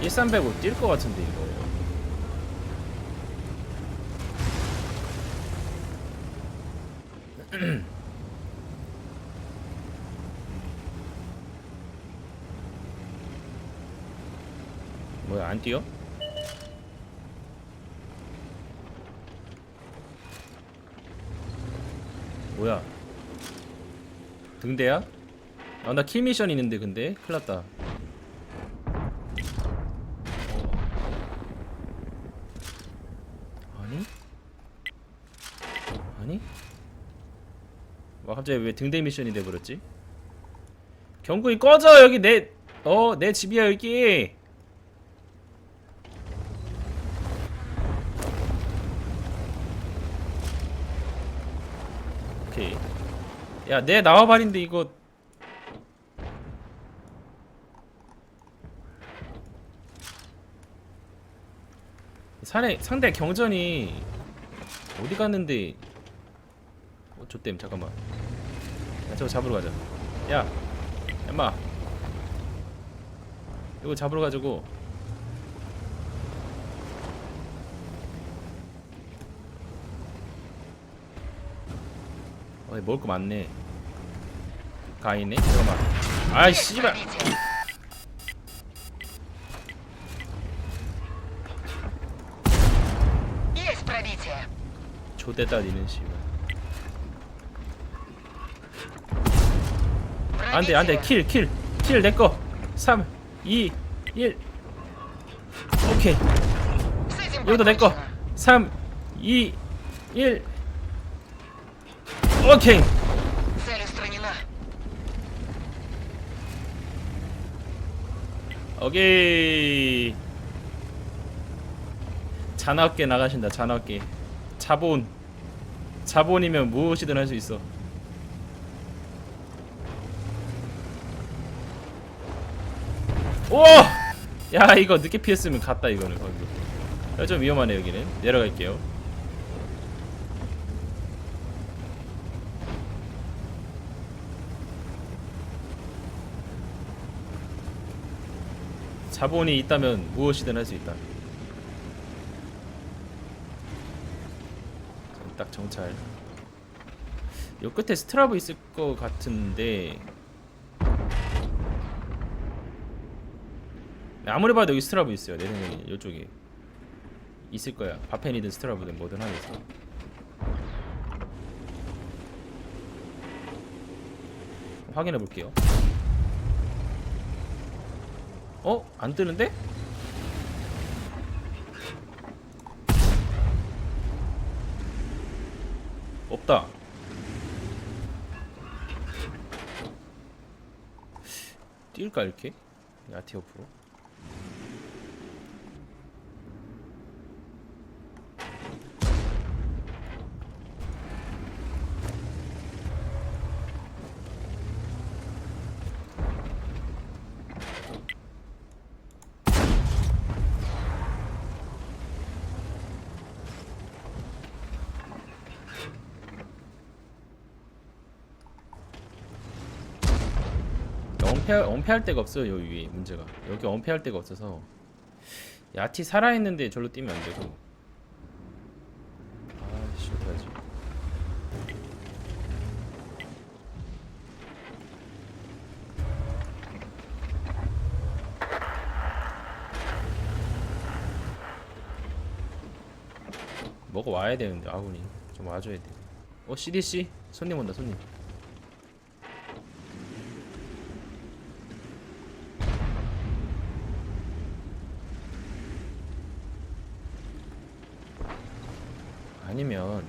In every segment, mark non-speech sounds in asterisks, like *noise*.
1305 뛸 것 같은데 이거 *clears throat* 뭐야 안 뛰어? 뭐야 등대야? 아 나 킬 미션 있는데 근데 큰일났다 아니? 아니? 와 갑자기 왜 등대 미션이 돼버렸지? 경구이 꺼져 여기 내 어 내 집이야 여기. 오케이. 야내 나와발인데 이거. 산에 상대 경전이 어디 갔는데? 어 좆댐 잠깐만. 야 저거 잡으러 가자. 야 엠마. 이거 잡으러 가자고. 어 먹을 거 많네. 가 있네? 잠깐만. 아이 씨발. 초대다 니는 씨발. 안돼 안돼. 킬 킬 킬 내꺼 3 2 1 오케이. 여기도 내꺼 3 2 1 오케이. 오케이. 잔학계 나가신다 잔학계. 자본. 자본이면 무엇이든 할 수 있어. 오! 야 이거 늦게 피했으면 갔다 이거는 거기 야, 좀 위험하네 여기는 내려갈게요 자본이 있다면 무엇이든 할 수 있다. 딱 정찰. 요 끝에 스트라브 있을 것 같은데 아무리 봐도 여기 스트라브 있어요. 내 생각에 이쪽에 있을 거야. 바펜이든 스트라브든 뭐든 있어. 확인해 볼게요. 어? 안 뜨는데? 없다. 뛸까 이렇게? 야티 옆으로. 엄폐할, 엄폐할 데가 없어요 여기 위에 문제가. 여기 엄폐할 데가 없어서. 야티 살아있는데 절로 뛰면 안 되고 아씨 어떡하지? 먹어 와야 되는데 아군이. 좀 와줘야 돼 어 CDC 손님 온다 손님 아니면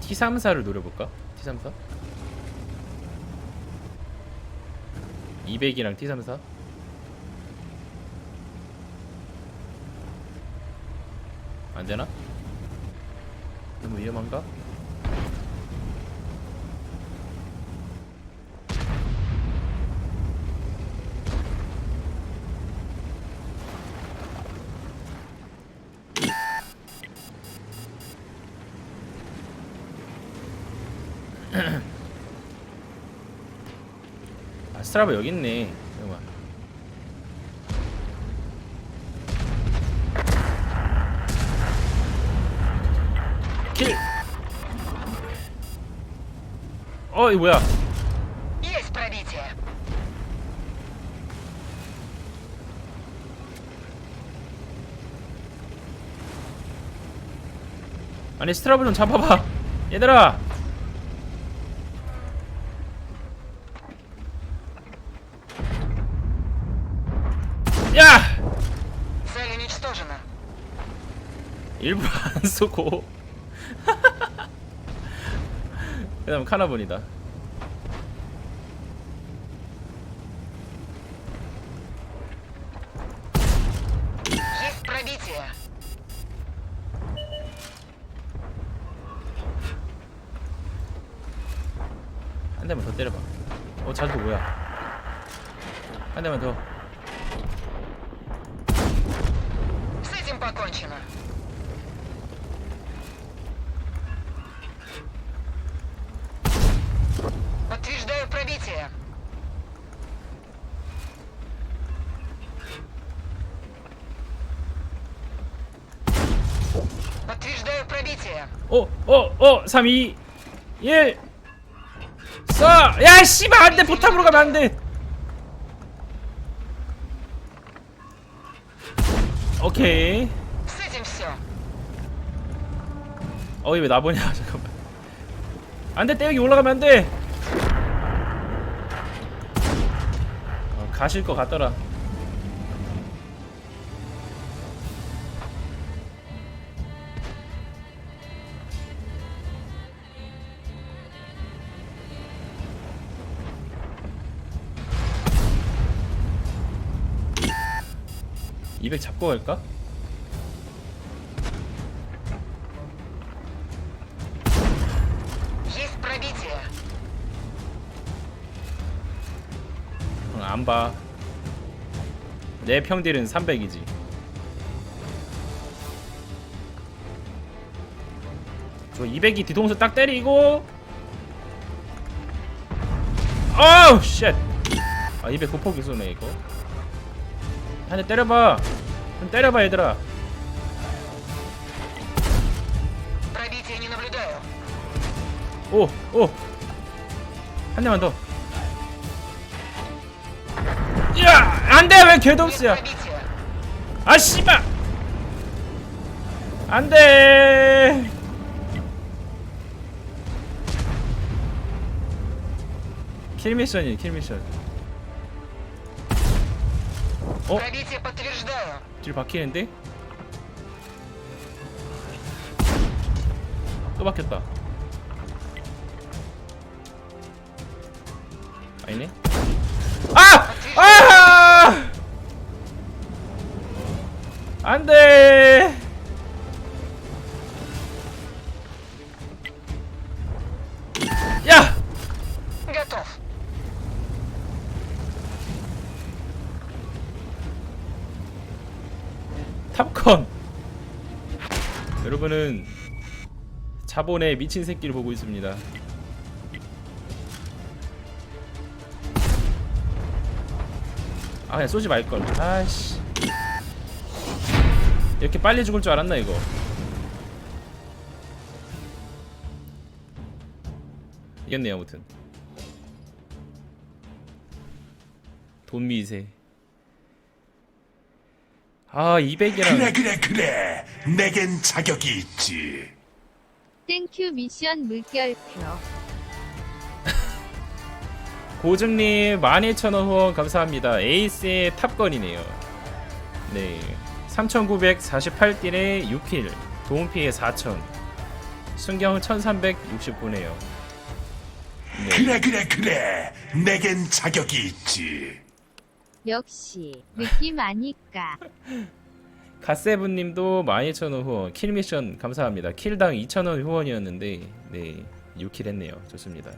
T34를 노려볼까? T34? 200이랑 T34? 안되나? 너무 위험한가? *clears throat* 아, 스트라바 여기 있네. 잠깐만. 킬. 어, 이 뭐야? 아니 스트라브 좀 잡아봐. 얘들아. 야! Цель уничтожена. 일부러 안 쏘고 *laughs* 그 다음 카나본이다 Есть пробитие. 한 대만 더 때려봐 어 자주 뭐야 한 대만 더 покончено. Подтверждаю пробитие. Подтверждаю пробитие. 어, 어, 어, 3, 2, 1. 쏴! 야, 씨발, 안 돼! 포탑으로 가면 안 돼! 오케이. 어이 왜 나보냐 *laughs* 잠깐만. 안돼 떼기 올라가면 안돼. 어, 가실 것 같더라. 200 잡고 갈까? 응, 안 봐. 내 평딜은 300이지. 저 200이 뒤통수 딱 때리고 어우 쉣. 아 200 9폭이 쏘네 이거. 한 대 때려봐 좀 때려봐 얘들아 오! 오! 한 대만 더 야! 안돼! 왜 개돔스야 아 씨발! 안돼! 킬미션이 킬미션 어? Пробитие подтверждаю. 뒤로 박히는데? 또 박혔다 아니네 아! 아! 안돼 탑컨 여러분은 자본의 미친 새끼를 보고 있습니다. 아 그냥 쏘지 말걸. 아씨. 이렇게 빨리 죽을 줄 알았나 이거? 이겼네요 아무튼. 돈 미세 아 200이랑 그래 그래 그래 내겐 자격이 있지 땡큐 미션 물결표 *laughs* 고증님 12,000원 후원 감사합니다. 에이스의 탑건이네요. 네. 3,948딜에 6킬, 도움 피해 4,000, 순경 1,369네요. 네. 그래 그래 그래 내겐 자격이 있지 역시 느낌 아니까 *laughs* 갓세븐님도 12,000원 후원, 킬 미션 감사합니다. 킬당 2,000원 후원이었는데, 네. 6킬 했네요. 좋습니다.